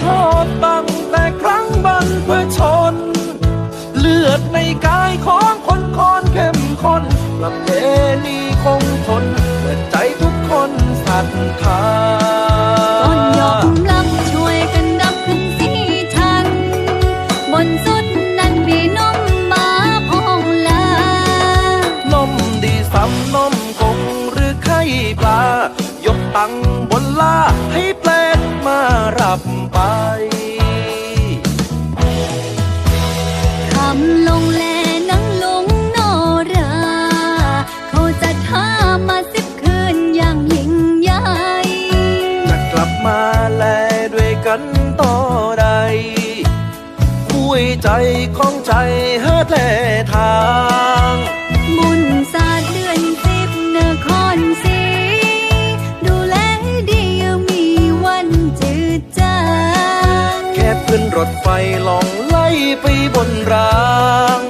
โทษตั้งแต่ครั้งบรรพชน เลือดในกายของคนคอนเข้มข้นประเพณีคงทนเปิดใจทุกคนสัทธาต้นยอมลับช่วยกันนับขึ้นสีทัน บนสุดนั้นมีนมมาพองลานมดีสำนมงหรือไข่ปลายกตังบนลาให้แปลดมารับ มาแลด้วยกันต่อใดคุยใจของใจเฮอแต่ทางบุญศาสตร์เดือนสิบนครศรีดูแลดียังมีวันจืดจางแค่ขึ้นรถไฟลองไล่ไปบนรางอย่าเฮินหา